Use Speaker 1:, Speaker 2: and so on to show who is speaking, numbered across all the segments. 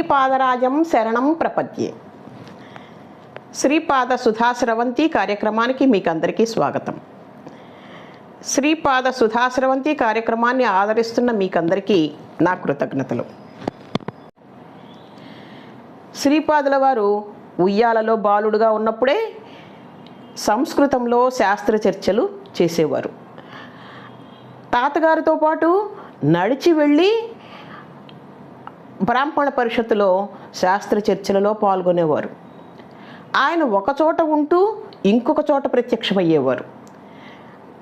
Speaker 1: శ్రీపాదరాజం శరణం ప్రపద్యే. శ్రీపాద సుధాశ్రవంతి కార్యక్రమానికి మీకు అందరికీ స్వాగతం. శ్రీపాద సుధాశ్రవంతి కార్యక్రమాన్ని ఆదరిస్తున్న మీకందరికీ నా కృతజ్ఞతలు. శ్రీపాదుల వారు ఉయ్యాలలో బాలుడుగా ఉన్నప్పుడే సంస్కృతంలో శాస్త్ర చర్చలు చేసేవారు. తాతగారితో పాటు నడిచి వెళ్ళి బ్రాహ్మణ పరిషత్తులో శాస్త్ర చర్చలలో పాల్గొనేవారు. ఆయన ఒకచోట ఉంటూ ఇంకొక చోట ప్రత్యక్షమయ్యేవారు.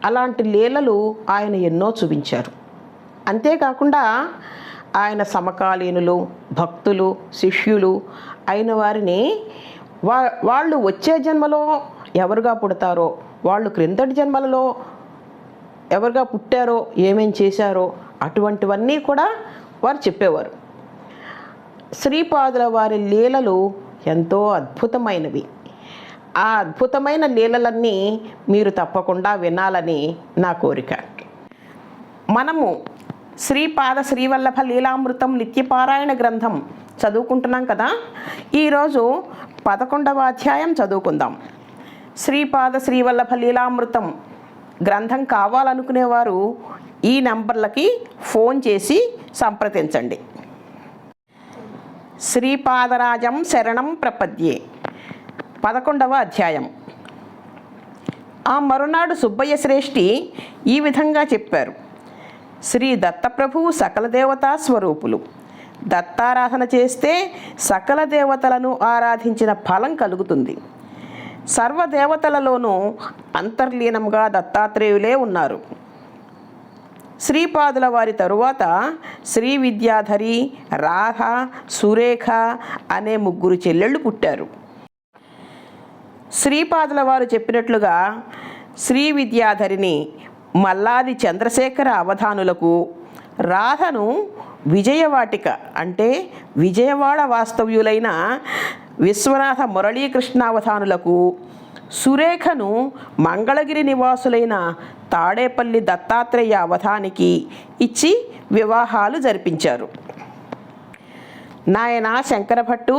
Speaker 1: అలాంటి లీలలు ఆయన ఎన్నో చూపించారు. అంతేకాకుండా ఆయన సమకాలీనులు భక్తులు శిష్యులు అయిన వారిని వా వాళ్ళు వచ్చే జన్మలో ఎవరుగా పుడతారో వాళ్ళు క్రిందటి జన్మలలో ఎవరుగా పుట్టారో ఏమేం చేశారో అటువంటివన్నీ కూడా వారు చెప్పేవారు. శ్రీపాదుల వారి లీలలు ఎంతో అద్భుతమైనవి. ఆ అద్భుతమైన లీలలన్నీ మీరు తప్పకుండా వినాలని నా కోరిక. మనము శ్రీపాద శ్రీవల్లభ లీలామృతం నిత్యపారాయణ గ్రంథం చదువుకుంటున్నాం కదా? ఈరోజు పదకొండవ అధ్యాయం చదువుకుందాం. శ్రీపాద శ్రీవల్లభ లీలామృతం గ్రంథం కావాలనుకునేవారు ఈ నంబర్లకి ఫోన్ చేసి సంప్రదించండి. శ్రీపాదరాజం శరణం ప్రపద్యే. పదకొండవ అధ్యాయం. ఆ మరునాడు సుబ్బయ్య శ్రేష్ఠి ఈ విధంగా చెప్పారు. శ్రీ దత్తప్రభువు సకల దేవతా స్వరూపులు. దత్తారాధన చేస్తే సకల దేవతలను ఆరాధించిన ఫలం కలుగుతుంది. సర్వదేవతలలోనూ అంతర్లీనంగా దత్తాత్రేయులే ఉన్నారు. శ్రీపాదుల వారి తరువాత శ్రీ విద్యాధరి రాధ సురేఖ అనే ముగ్గురు చెల్లెళ్ళు పుట్టారు. శ్రీపాదుల వారు చెప్పినట్లుగా శ్రీ విద్యాధరిని మల్లాది చంద్రశేఖర అవధానులకు రాధను విజయవాటిక అంటే విజయవాడ వాస్తవ్యులైన విశ్వనాథ మురళీకృష్ణావధానులకు సురేఖను మంగళగిరి నివాసులైన తాడేపల్లి దత్తాత్రేయ అవధానికి ఇచ్చి వివాహాలు జరిపించారు. నాయన శంకరభట్టు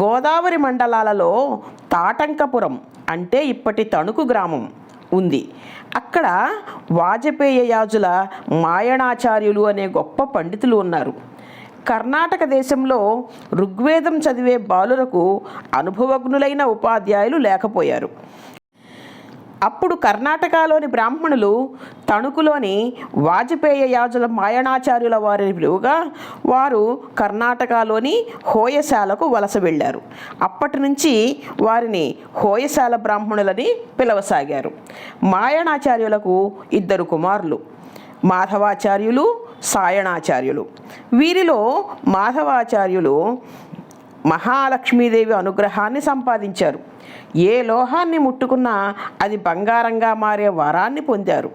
Speaker 1: గోదావరి మండలాలలో తాటంకపురం అంటే ఇప్పటి తణుకు గ్రామం ఉంది. అక్కడ వాజపేయ యాజుల మాయణాచార్యులు అనే గొప్ప పండితులు ఉన్నారు. కర్ణాటక దేశంలో ఋగ్వేదం చదివే బాలులకు అనుభవజ్ఞులైన ఉపాధ్యాయులు లేకపోయారు. అప్పుడు కర్ణాటకలోని బ్రాహ్మణులు తణుకులోని వాజపేయ యాజుల మాయణాచార్యుల వారిని పిలువగా వారు కర్ణాటకలోని హోయశాలకు వలస వెళ్ళారు. అప్పటి నుంచి వారిని హోయశాల బ్రాహ్మణులని పిలవసాగారు. మాయణాచార్యులకు ఇద్దరు కుమారులు మాధవాచార్యులు సాయణాచార్యులు. వీరిలో మాధవాచార్యులు మహాలక్ష్మీదేవి అనుగ్రహాన్ని సంపాదించారు. ఏ లోహాన్ని ముట్టుకున్నా అది బంగారంగా మారే వరాన్ని పొందారు.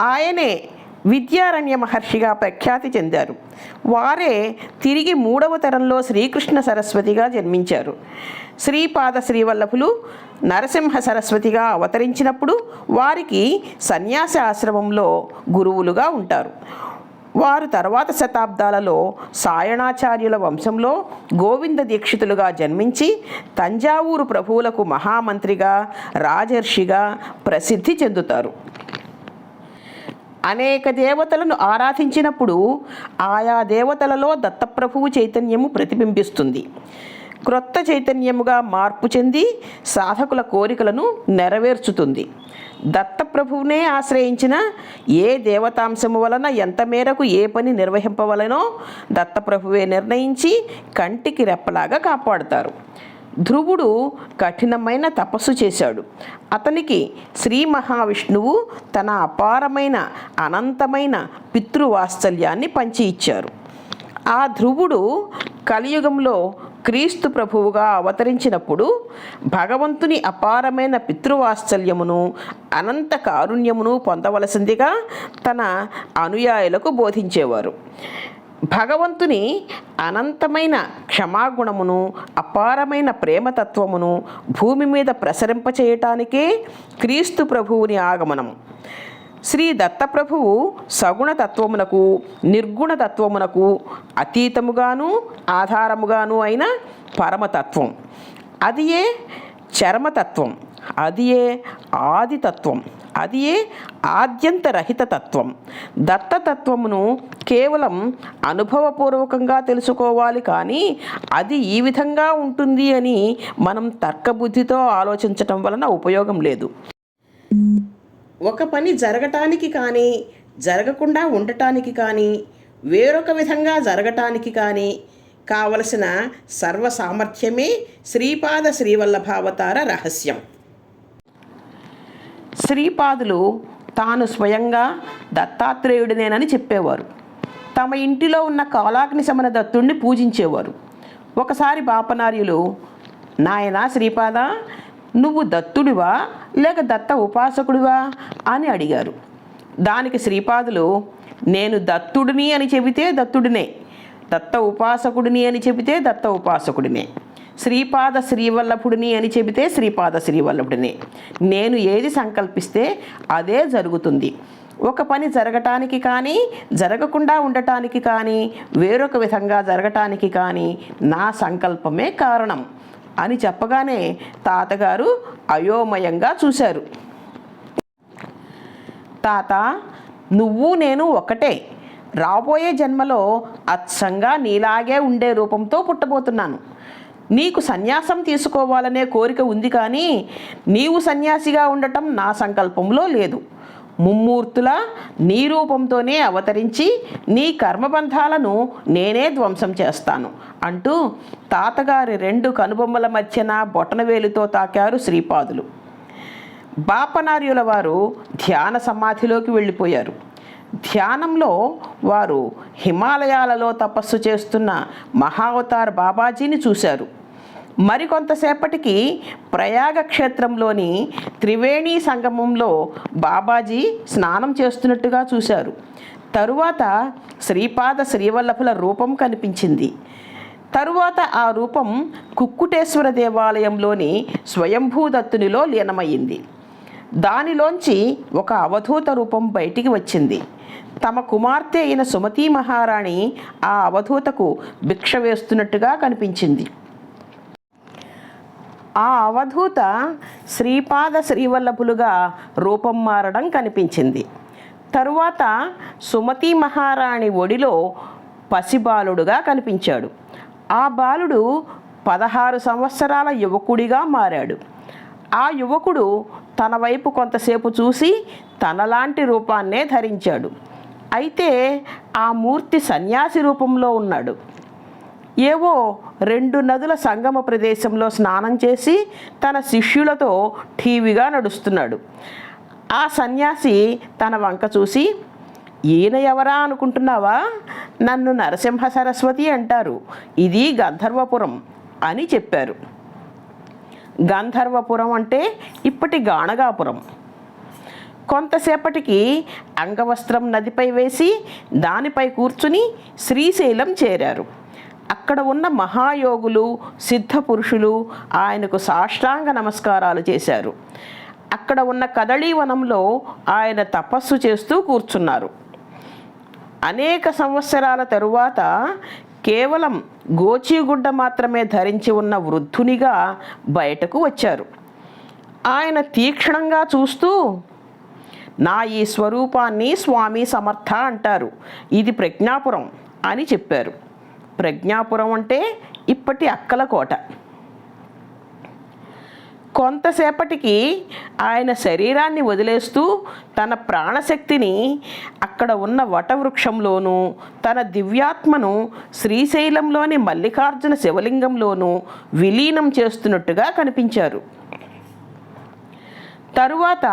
Speaker 1: ఆయనే విద్యారణ్య మహర్షిగా ప్రఖ్యాతి చెందారు. వారే తిరిగి మూడవ తరంలో శ్రీకృష్ణ సరస్వతిగా జన్మించారు. శ్రీపాద శ్రీవల్లభులు నరసింహ సరస్వతిగా అవతరించినప్పుడు వారికి సన్యాస ఆశ్రమంలో గురువులుగా ఉంటారు. వారు తర్వాత శతాబ్దాలలో సాయణాచార్యుల వంశంలో గోవింద దీక్షితులుగా జన్మించి తంజావూరు ప్రభువులకు మహామంత్రిగా రాజర్షిగా ప్రసిద్ధి చెందుతారు. అనేక దేవతలను ఆరాధించినప్పుడు ఆయా దేవతలలో దత్తప్రభువు చైతన్యము ప్రతిబింబిస్తుంది. క్రొత్త చైతన్యముగా మార్పు చెంది సాధకుల కోరికలను నెరవేర్చుతుంది. దత్తప్రభువునే ఆశ్రయించిన ఏ దేవతాంశము వలన ఎంత మేరకు ఏ పని నిర్వహింపవలనో దత్తప్రభువే నిర్ణయించి కంటికి రెప్పలాగా కాపాడుతారు. ధ్రువుడు కఠినమైన తపస్సు చేశాడు. అతనికి శ్రీ మహావిష్ణువు తన అపారమైన అనంతమైన పితృవాత్సల్యాన్ని పంచి ఇచ్చారు. ఆ ధ్రువుడు కలియుగంలో క్రీస్తు ప్రభువుగా అవతరించినప్పుడు భగవంతుని అపారమైన పితృవాత్సల్యమును అనంత కారుణ్యమును పొందవలసిందిగా తన అనుయాయులకు బోధించేవారు. భగవంతుని అనంతమైన క్షమాగుణమును అపారమైన ప్రేమతత్వమును భూమి మీద ప్రసరింపచేయటానికే క్రీస్తు ప్రభువుని ఆగమనం శ్రీ దత్తప్రభువు సగుణ తత్వమునకు నిర్గుణ తత్వమునకు అతీతముగాను ఆధారముగాను అయిన పరమతత్వం. అది ఏ చర్మతత్వం. అది ఏ ఆదితత్వం. అది ఏ ఆద్యంతరహిత తత్వం దత్తతత్వమును కేవలం అనుభవపూర్వకంగా తెలుసుకోవాలి కానీ అది ఈ విధంగా ఉంటుంది అని మనం తర్కబుద్ధితో ఆలోచించటం వలన ఉపయోగం లేదు. ఒక పని జరగటానికి కానీ జరగకుండా ఉండటానికి కానీ వేరొక విధంగా జరగటానికి కానీ కావలసిన సర్వ సామర్థ్యమే శ్రీపాద శ్రీవల్లభావతార రహస్యం. శ్రీపాదులు తాను స్వయంగా దత్తాత్రేయుడినేనని చెప్పేవారు. తమ ఇంటిలో ఉన్న కాలాగ్ని శమన దత్తుణ్ణి పూజించేవారు. ఒకసారి బాపనార్యులు నాయనా శ్రీపాద నువ్వు దత్తుడివా లేక దత్త ఉపాసకుడివా అని అడిగారు. దానికి శ్రీపాదులు నేను దత్తుడిని అని చెబితే దత్తుడినే దత్త ఉపాసకుడిని అని చెబితే దత్త ఉపాసకుడినే శ్రీపాద శ్రీవల్లభుడిని అని చెబితే శ్రీపాద శ్రీవల్లభుడిని. నేను ఏది సంకల్పిస్తే అదే జరుగుతుంది. ఒక పని జరగటానికి కానీ జరగకుండా ఉండటానికి కానీ వేరొక విధంగా జరగటానికి కానీ నా సంకల్పమే కారణం. అని చెప్పగానే తాతగారు అయోమయంగా చూశారు. తాత నువ్వు నేను ఒకటే రాబోయే జన్మలో అచ్చంగా నీలాగే ఉండే రూపంతో పుట్టబోతున్నాను. నీకు సన్యాసం తీసుకోవాలనే కోరిక ఉంది కానీ నీవు సన్యాసిగా ఉండటం నా సంకల్పంలో లేదు. ముమ్మూర్తుల నీ రూపంతోనే అవతరించి నీ కర్మబంధాలను నేనే ధ్వంసం చేస్తాను. అంటూ తాతగారి రెండు కనుబొమ్మల మధ్యన బొటనవేలుతో తాకారు శ్రీపాదులు. బాపనార్యుల వారు ధ్యాన సమాధిలోకి వెళ్ళిపోయారు. ధ్యానంలో వారు హిమాలయాలలో తపస్సు చేస్తున్న మహావతార్ బాబాజీని చూశారు. మరికొంతసేపటికి ప్రయాగ క్షేత్రంలోని త్రివేణి సంగమంలో బాబాజీ స్నానం చేస్తున్నట్టుగా చూశారు. తరువాత శ్రీపాద శ్రీవల్లభుల రూపం కనిపించింది. తరువాత ఆ రూపం కుక్కుటేశ్వర దేవాలయంలోని స్వయంభూదత్తునిలో లీనమయ్యింది. దానిలోంచి ఒక అవధూత రూపం బయటికి వచ్చింది. తమ కుమార్తె అయిన సుమతీ మహారాణి ఆ అవధూతకు భిక్ష వేస్తున్నట్టుగా కనిపించింది. ఆ అవధూత శ్రీపాద శ్రీవల్లభులుగా రూపం మారడం కనిపించింది. తరువాత సుమతి మహారాణి ఒడిలో పసిబాలుడుగా కనిపించాడు. ఆ బాలుడు పదహారు సంవత్సరాల యువకుడిగా మారాడు. ఆ యువకుడు తన వైపు కొంతసేపు చూసి తనలాంటి రూపాన్నే ధరించాడు. అయితే ఆ మూర్తి సన్యాసి రూపంలో ఉన్నాడు. ఏవో రెండు నదుల సంగమ ప్రదేశంలో స్నానం చేసి తన శిష్యులతో ఠీవిగా నడుస్తున్నాడు. ఆ సన్యాసి తన వంక చూసి ఈయన ఎవరా అనుకుంటున్నావా? నన్ను నరసింహ సరస్వతి అంటారు. ఇది గంధర్వపురం అని చెప్పారు. గంధర్వపురం అంటే ఇప్పటి గాణగాపురం. కొంతసేపటికి అంగవస్త్రం నదిపై వేసి దానిపై కూర్చుని శ్రీశైలం చేరారు. అక్కడ ఉన్న మహాయోగులు సిద్ధ పురుషులు ఆయనకు సాష్టాంగ నమస్కారాలు చేశారు. అక్కడ ఉన్న కదళీవనంలో ఆయన తపస్సు చేస్తూ కూర్చున్నారు. అనేక సంవత్సరాల తరువాత కేవలం గోచీగుడ్డ మాత్రమే ధరించి ఉన్న వృద్ధునిగా బయటకు వచ్చారు. ఆయన తీక్షణంగా చూస్తూ నా ఈ స్వరూపాన్ని స్వామి సమర్థ అంటారు. ఇది ప్రజ్ఞాపురం అని చెప్పారు. ప్రజ్ఞాపురం అంటే ఇప్పటి అక్కలకోట కొంతసేపటికి ఆయన శరీరాన్ని వదిలేస్తూ తన ప్రాణశక్తిని అక్కడ ఉన్న వటవృక్షంలోనూ తన దివ్యాత్మను శ్రీశైలంలోని మల్లికార్జున శివలింగంలోనూ విలీనం చేస్తున్నట్టుగా కనిపించారు. తరువాత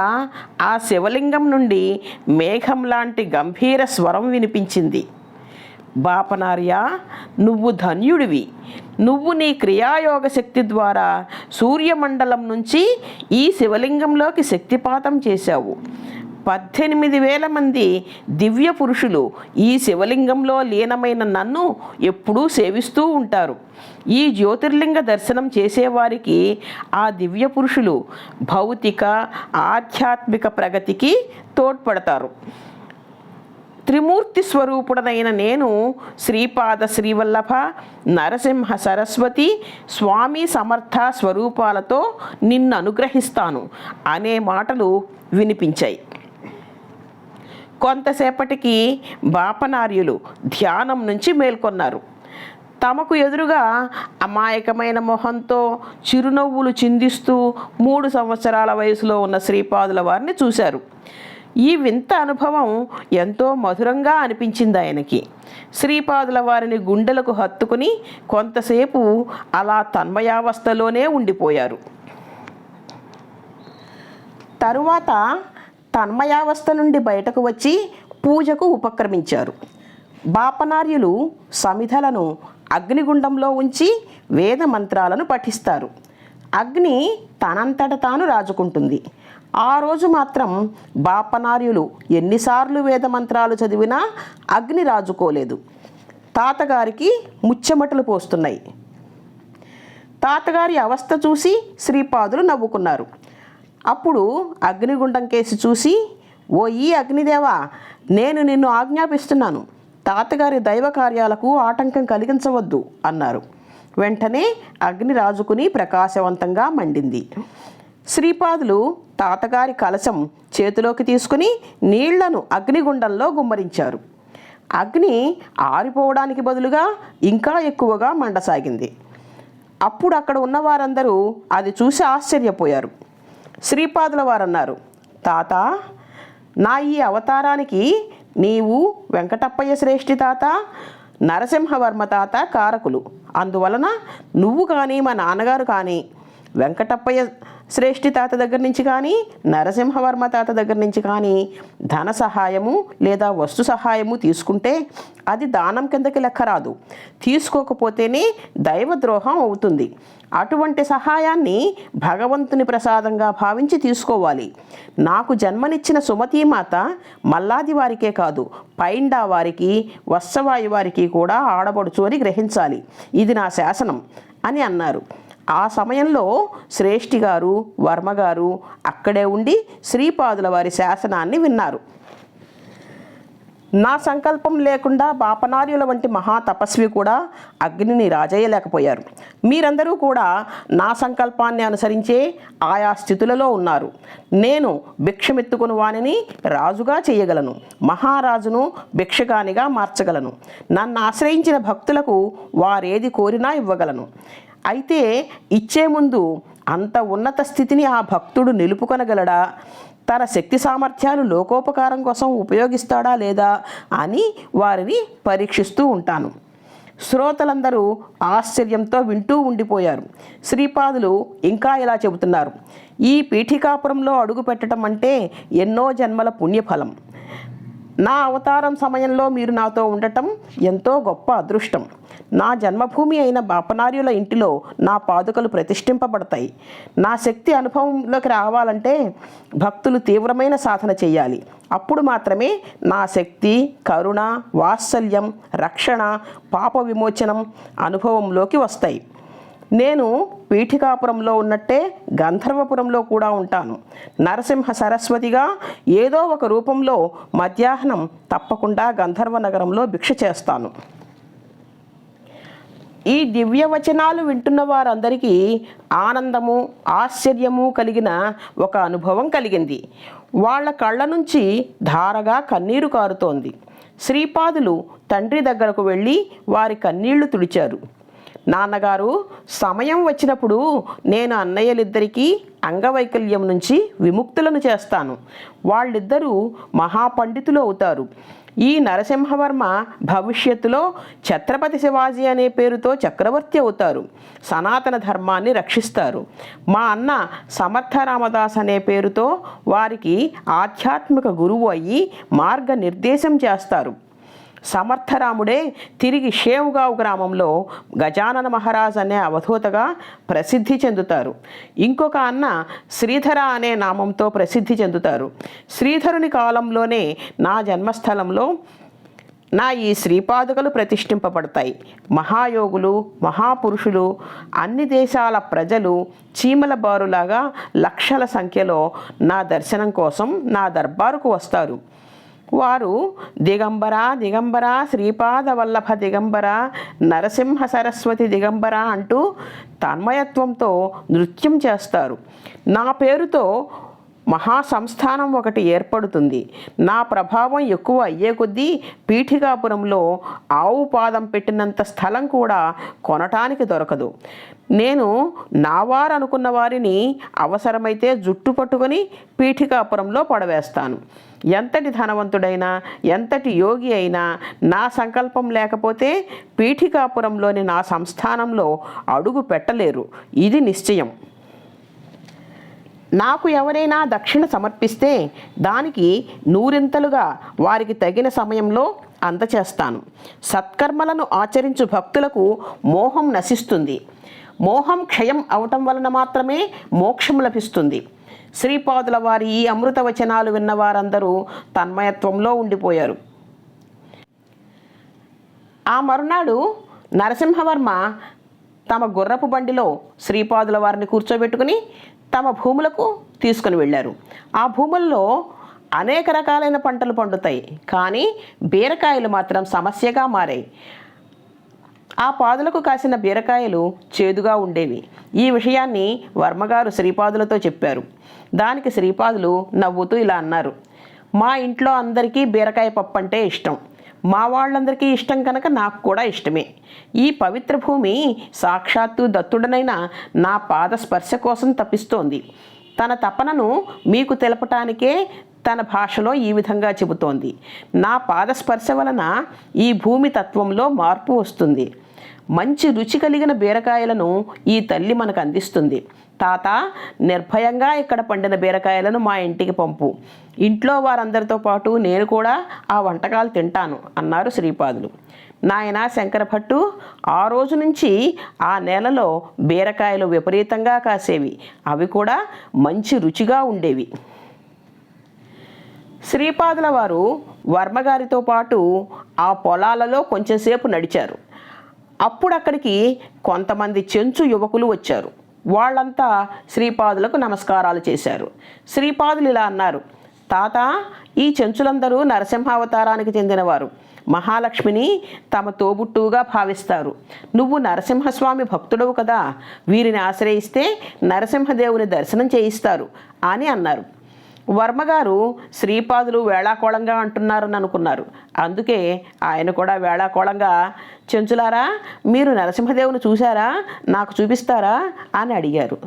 Speaker 1: ఆ శివలింగం నుండి మేఘం లాంటి గంభీర స్వరం వినిపించింది. బాపనార్యా నువ్వు ధన్యుడివి. నువ్వు నీ క్రియాయోగ శక్తి ద్వారా సూర్యమండలం నుంచి ఈ శివలింగంలోకి శక్తిపాతం చేశావు. పద్దెనిమిది వేల మంది దివ్య పురుషులు ఈ శివలింగంలో లీనమైన నన్ను ఎప్పుడూ సేవిస్తూ ఉంటారు. ఈ జ్యోతిర్లింగ దర్శనం చేసేవారికి ఆ దివ్య పురుషులు భౌతిక ఆధ్యాత్మిక ప్రగతికి తోడ్పడతారు. త్రిమూర్తి స్వరూపుడనైన నేను శ్రీపాద శ్రీవల్లభ నరసింహ సరస్వతి స్వామి సమర్థ స్వరూపాలతో నిన్ను అనుగ్రహిస్తాను అనే మాటలు వినిపించాయి. కొంతసేపటికి బాపనార్యులు ధ్యానం నుంచి మేల్కొన్నారు. తమకు ఎదురుగా అమాయకమైన మొహంతో చిరునవ్వులు చిందిస్తూ మూడు సంవత్సరాల వయసులో ఉన్న శ్రీపాదుల వారిని చూశారు. ఈ వింత అనుభవం ఎంతో మధురంగా అనిపించింది ఆయనకి. శ్రీపాదుల వారిని గుండెలకు హత్తుకుని కొంతసేపు అలా తన్మయావస్థలోనే ఉండిపోయారు. తరువాత తన్మయావస్థ నుండి బయటకు వచ్చి పూజకు ఉపక్రమించారు. బాపనార్యులు సమిధలను అగ్నిగుండంలో ఉంచి వేద మంత్రాలను పఠిస్తారు. అగ్ని తనంతట తాను రాజుకుంటుంది. ఆ రోజు మాత్రం బాపనార్యులు ఎన్నిసార్లు వేద మంత్రాలు చదివినా అగ్ని రాజుకోలేదు. తాతగారికి ముచ్చెమటలు పోస్తున్నాయి. తాతగారి అవస్థ చూసి శ్రీపాదులు నవ్వుకున్నారు. అప్పుడు అగ్నిగుండం కేసి చూసి ఓ ఈ అగ్నిదేవా నేను నిన్ను ఆజ్ఞాపిస్తున్నాను. తాతగారి దైవ కార్యాలకు ఆటంకం కలిగించవద్దు అన్నారు. వెంటనే అగ్ని రాజుకుని ప్రకాశవంతంగా మండింది. శ్రీపాదులు తాతగారి కలశం చేతిలోకి తీసుకుని నీళ్ళను అగ్నిగుండంలో గుమ్మరించారు. అగ్ని ఆరిపోవడానికి బదులుగా ఇంకా ఎక్కువగా మండసాగింది. అప్పుడు అక్కడ ఉన్న వారందరూ అది చూసి ఆశ్చర్యపోయారు. శ్రీపాదుల వారన్నారు తాత నా ఈ అవతారానికి నీవు వెంకటప్పయ్య శ్రేష్ఠి తాత నరసింహవర్మ తాత కారకులు. అందువలన నువ్వు కానీ మా నాన్నగారు కానీ వెంకటప్పయ్య శ్రేష్ఠి తాత దగ్గర నుంచి కానీ నరసింహవర్మ తాత దగ్గర నుంచి కానీ ధన సహాయము లేదా వస్తు సహాయము తీసుకుంటే అది దానం కిందకి లెక్క రాదు. తీసుకోకపోతేనే దైవద్రోహం అవుతుంది. అటువంటి సహాయాన్ని భగవంతుని ప్రసాదంగా భావించి తీసుకోవాలి. నాకు జన్మనిచ్చిన సుమతీమాత మల్లాది వారికే కాదు పైండా వారికి వత్సవాయి వారికి కూడా ఆడబడుచు అని గ్రహించాలి. ఇది నా శాసనం అని అన్నారు. ఆ సమయంలో శ్రేష్ఠి గారు వర్మగారు అక్కడే ఉండి శ్రీపాదుల వారి శాసనాన్ని విన్నారు. నా సంకల్పం లేకుండా బాపనార్యుల వంటి మహా తపస్వి కూడా అగ్నిని రాజేయలేకపోయారు. మీరందరూ కూడా నా సంకల్పాన్ని అనుసరించే ఆయా స్థితులలో ఉన్నారు. నేను భిక్షమెత్తుకుని వానిని రాజుగా చేయగలను. మహారాజును భిక్షగానిగా మార్చగలను. నన్ను ఆశ్రయించిన భక్తులకు వారేది కోరినా ఇవ్వగలను. అయితే ఇచ్చే ముందు అంత ఉన్నత స్థితిని ఆ భక్తుడు నిలుపుకొనగలడా? తన శక్తి సామర్థ్యాలు లోకోపకారం కోసం ఉపయోగిస్తాడా లేదా అని వారిని పరీక్షిస్తూ ఉంటాను. శ్రోతలందరూ ఆశ్చర్యంతో వింటూ ఉండిపోయారు. శ్రీపాదులు ఇంకా ఇలా చెబుతున్నారు. ఈ పీఠికాపురంలో అడుగు పెట్టడం అంటే ఎన్నో జన్మల పుణ్యఫలం. నా అవతారం సమయంలో మీరు నాతో ఉండటం ఎంతో గొప్ప అదృష్టం. నా జన్మభూమి అయిన బాపనార్యుల ఇంటిలో నా పాదుకలు ప్రతిష్ఠింపబడతాయి. నా శక్తి అనుభవంలోకి రావాలంటే భక్తులు తీవ్రమైన సాధన చేయాలి. అప్పుడు మాత్రమే నా శక్తి కరుణ వాత్సల్యం రక్షణ పాప విమోచనం అనుభవంలోకి వస్తాయి. నేను పీఠికాపురంలో ఉన్నట్టే గంధర్వపురంలో కూడా ఉంటాను. నరసింహ సరస్వతిగా ఏదో ఒక రూపంలో మధ్యాహ్నం తప్పకుండా గంధర్వ నగరంలో భిక్ష చేస్తాను. ఈ దివ్యవచనాలు వింటున్న వారందరికీ ఆనందము ఆశ్చర్యము కలిగిన ఒక అనుభవం కలిగింది. వాళ్ళ కళ్ళ నుంచి ధారగా కన్నీరు కారుతోంది. శ్రీపాదులు తండ్రి దగ్గరకు వెళ్ళి వారి కన్నీళ్ళు తుడిచారు. నాన్నగారు సమయం వచ్చినప్పుడు నేను అన్నయ్యలిద్దరికీ అంగవైకల్యం నుంచి విముక్తులను చేస్తాను. వాళ్ళిద్దరూ మహాపండితులు అవుతారు. ఈ నరసింహవర్మ భవిష్యత్తులో ఛత్రపతి శివాజీ అనే పేరుతో చక్రవర్తి అవుతారు. సనాతన ధర్మాన్ని రక్షిస్తారు. మా అన్న సమర్థ రామదాస్ అనే పేరుతో వారికి ఆధ్యాత్మిక గురువు అయ్యి మార్గనిర్దేశం చేస్తారు. సమర్థరాముడే తిరిగి షేవుగావ్ గ్రామంలో గజానన మహారాజ్ అనే అవధూతగా ప్రసిద్ధి చెందుతారు. ఇంకొక అన్న శ్రీధర అనే నామంతో ప్రసిద్ధి చెందుతారు. శ్రీధరుని కాలంలోనే నా జన్మస్థలంలో నా ఈ శ్రీపాదుకలు ప్రతిష్ఠింపబడతాయి. మహాయోగులు మహాపురుషులు అన్ని దేశాల ప్రజలు చీమల బారులాగా లక్షల సంఖ్యలో నా దర్శనం కోసం నా దర్బారుకు వస్తారు. వారు దిగంబర దిగంబర శ్రీపాద వల్లభ దిగంబర నరసింహ సరస్వతి దిగంబర అంటూ తన్మయత్వంతో నృత్యం చేస్తారు. నా పేరుతో మహా సంస్థానం ఒకటి ఏర్పడుతుంది. నా ప్రభావం ఎక్కువ అయ్యే కొద్దీ పీఠికాపురంలో ఆవు పాదం పెట్టినంత స్థలం కూడా కొనటానికి దొరకదు. నేను నావారనుకున్న వారిని అవసరమైతే జుట్టు పట్టుకొని పీఠికాపురంలో పడవేస్తాను. ఎంతటి ధనవంతుడైనా ఎంతటి యోగి అయినా నా సంకల్పం లేకపోతే పీఠికాపురంలోని నా సంస్థానంలో అడుగు పెట్టలేరు. ఇది నిశ్చయం. నాకు ఎవరైనా దక్షిణ సమర్పిస్తే దానికి నూరింతలుగా వారికి తగిన సమయంలో అందచేస్తాను. సత్కర్మలను ఆచరించు భక్తులకు మోహం నశిస్తుంది. మోహం క్షయం అవటం వలన మాత్రమే మోక్షం లభిస్తుంది. శ్రీపాదుల వారి ఈ అమృత వచనాలు విన్న వారందరూ తన్మయత్వంలో ఉండిపోయారు. ఆ మరునాడు నరసింహవర్మ తమ గుర్రపు బండిలో శ్రీపాదుల వారిని కూర్చోబెట్టుకుని తమ భూములకు తీసుకుని వెళ్ళారు. ఆ భూముల్లో అనేక రకాలైన పంటలు పండుతాయి. కానీ బీరకాయలు మాత్రం సమస్యగా మారాయి. ఆ పాదులకు కాసిన బీరకాయలు చేదుగా ఉండేవి. ఈ విషయాన్ని వర్మగారు శ్రీపాదులతో చెప్పారు. దానికి శ్రీపాదులు నవ్వుతూ ఇలా అన్నారు. మా ఇంట్లో అందరికీ బీరకాయ పప్పు అంటే ఇష్టం. మా వాళ్ళందరికీ ఇష్టం కనుక నాకు కూడా ఇష్టమే. ఈ పవిత్ర భూమి సాక్షాత్తు దత్తుడనైన నా పాద స్పర్శ కోసం తప్పిస్తోంది. తన తపనను మీకు తెలపటానికే తన భాషలో ఈ విధంగా చెబుతోంది. నా పాదస్పర్శ వలన ఈ భూమి తత్వంలో మార్పు వస్తుంది. మంచి రుచి కలిగిన బీరకాయలను ఈ తల్లి మనకు అందిస్తుంది. తాత నిర్భయంగా ఇక్కడ పండిన బీరకాయలను మా ఇంటికి పంపు. ఇంట్లో వారందరితో పాటు నేను కూడా ఆ వంటకాలు తింటాను అన్నారు శ్రీపాదులు. నాయన శంకరభట్టు ఆ రోజు నుంచి ఆ నేలలో బీరకాయలు విపరీతంగా కాసేవి. అవి కూడా మంచి రుచిగా ఉండేవి. శ్రీపాదుల వారు వర్మగారితో పాటు ఆ పొలాలలో కొంచెంసేపు నడిచారు. అప్పుడు అక్కడికి కొంతమంది చెంచు యువకులు వచ్చారు. వాళ్ళంతా శ్రీపాదులకు నమస్కారాలు చేశారు. శ్రీపాదులు ఇలా అన్నారు తాత ఈ చెంచులందరూ నరసింహావతారానికి చెందినవారు. మహాలక్ష్మిని తమ తోబుట్టువుగా భావిస్తారు. నువ్వు నరసింహస్వామి భక్తుడవు కదా. వీరిని ఆశ్రయిస్తే నరసింహదేవుని దర్శనం చేయిస్తారు అని అన్నారు. వర్మగారు శ్రీపాదులు వేళాకోళంగా అంటున్నారని అనుకున్నారు. అందుకే ఆయన కూడా వేళాకోళంగా చెంచులారా మీరు నరసింహదేవుని చూశారా నాకు చూపిస్తారా అని అడిగారు.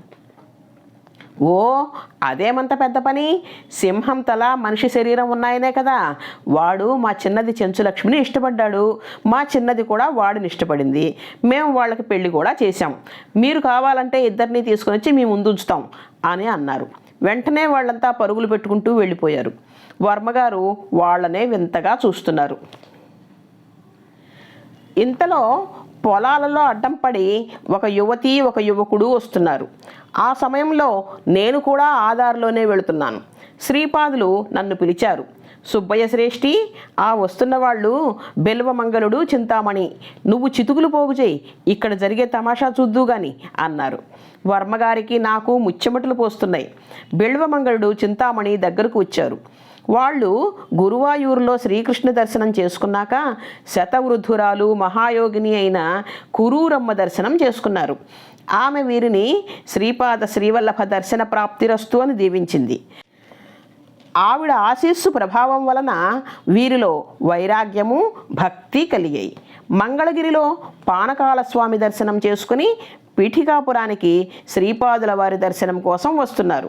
Speaker 1: ఓ అదేమంత పెద్ద పని? సింహం తల మనిషి శరీరం ఉన్నాయనే కదా. వాడు మా చిన్నది చెంచులక్ష్మిని ఇష్టపడ్డాడు. మా చిన్నది కూడా వాడిని ఇష్టపడింది. మేము వాళ్ళకి పెళ్ళి కూడా చేశాం. మీరు కావాలంటే ఇద్దరిని తీసుకొని వచ్చి మేము ముందు ఉంచుతాం అని అన్నారు. వెంటనే వాళ్ళంతా పరుగులు పెట్టుకుంటూ వెళ్ళిపోయారు. వర్మగారు వాళ్ళనే వింతగా చూస్తున్నారు. ఇంతలో పొలాలలో అడ్డం పడి ఒక యువతి ఒక యువకుడు వస్తున్నారు. ఆ సమయంలో నేను కూడా ఆధార్లోనే వెళుతున్నాను. శ్రీపాదులు నన్ను పిలిచారు. సుబ్బయ్య శ్రేష్ఠి ఆ వస్తున్న వాళ్ళు బెల్వమంగళుడు చింతామణి. నువ్వు చితుకులు పోగు చేయి. ఇక్కడ జరిగే తమాషా చూద్దు గాని అన్నారు. వర్మగారికి నాకు ముచ్చెమటలు పోస్తున్నాయి. బెల్వమంగళుడు చింతామణి దగ్గరకు వచ్చారు. వాళ్ళు గురువాయూరులో శ్రీకృష్ణ దర్శనం చేసుకున్నాక శతవృద్ధురాలు మహాయోగిని అయిన కురూరమ్మ దర్శనం చేసుకున్నారు. ఆమె వీరిని శ్రీపాద శ్రీవల్లభ దర్శన ప్రాప్తిరస్తు అని దీవించింది. ఆవిడ ఆశీస్సు ప్రభావం వలన వీరిలో వైరాగ్యము భక్తి కలిగాయి. మంగళగిరిలో పానకాల స్వామి దర్శనం చేసుకుని పీఠికాపురానికి శ్రీపాదుల వారి దర్శనం కోసం వస్తున్నారు.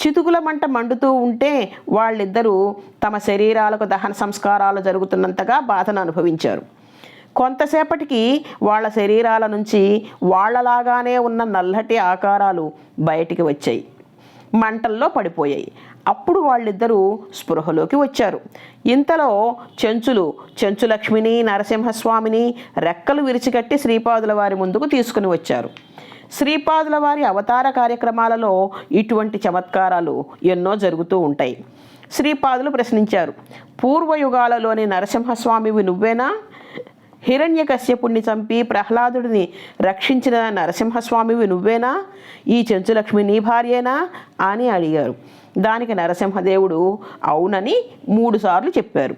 Speaker 1: చితుకుల మంట మండుతూ ఉంటే వాళ్ళిద్దరూ తమ శరీరాలకు దహన సంస్కారాలు జరుగుతున్నంతగా బాధను అనుభవించారు. కొంతసేపటికి వాళ్ళ శరీరాల నుంచి వాళ్ళలాగానే ఉన్న నల్లటి ఆకారాలు బయటికి వచ్చాయి. మంటల్లో పడిపోయాయి. అప్పుడు వాళ్ళిద్దరూ స్పృహలోకి వచ్చారు. ఇంతలో చెంచులు చెంచులక్ష్మిని నరసింహస్వామిని రెక్కలు విరిచికట్టి శ్రీపాదుల వారి ముందుకు తీసుకుని వచ్చారు. శ్రీపాదుల వారి అవతార కార్యక్రమాలలో ఇటువంటి చమత్కారాలు ఎన్నో జరుగుతూ ఉంటాయి. శ్రీపాదులు ప్రశ్నించారు పూర్వయుగాలలోని నరసింహస్వామివి నువ్వేనా? హిరణ్యకశ్యపుణ్ణి చంపి ప్రహ్లాదుడిని రక్షించిన నరసింహస్వామివి నువ్వేనా? ఈ చెంచులక్ష్మి నీ భార్యేనా? అని అడిగారు. దానికి నరసింహదేవుడు అవునని మూడుసార్లు చెప్పారు.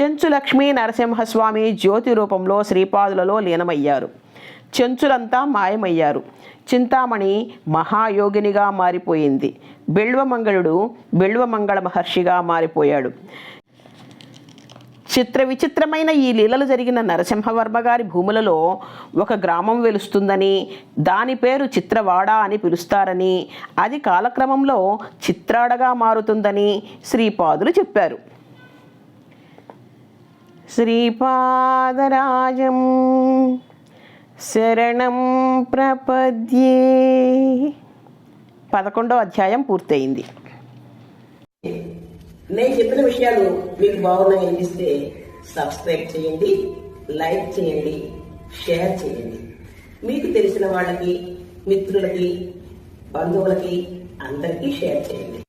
Speaker 1: చెంచులక్ష్మి నరసింహస్వామి జ్యోతి రూపంలో శ్రీపాదులలో లీనమయ్యారు. చెంచులంతా మాయమయ్యారు. చింతామణి మహాయోగినిగా మారిపోయింది. బిల్వమంగళుడు బిల్వమంగళ మహర్షిగా మారిపోయాడు. చిత్ర విచిత్రమైన ఈ లీలలు జరిగిన నరసింహవర్మ గారి భూములలో ఒక గ్రామం వెలుస్తుందని దాని పేరు చిత్రవాడ అని పిలుస్తారని అది కాలక్రమంలో చిత్రాడగా మారుతుందని శ్రీపాదులు చెప్పారు. శ్రీపాదరాజం శరణం ప్రపద్యే. పదకొండో అధ్యాయం పూర్తయింది.
Speaker 2: నేను చెప్పిన విషయాలు మీకు బాగున్నాయి అనిపిస్తే సబ్స్క్రైబ్ చేయండి లైక్ చేయండి షేర్ చేయండి. మీకు తెలిసిన వాళ్ళకి మిత్రులకి బంధువులకి అందరికీ షేర్ చేయండి.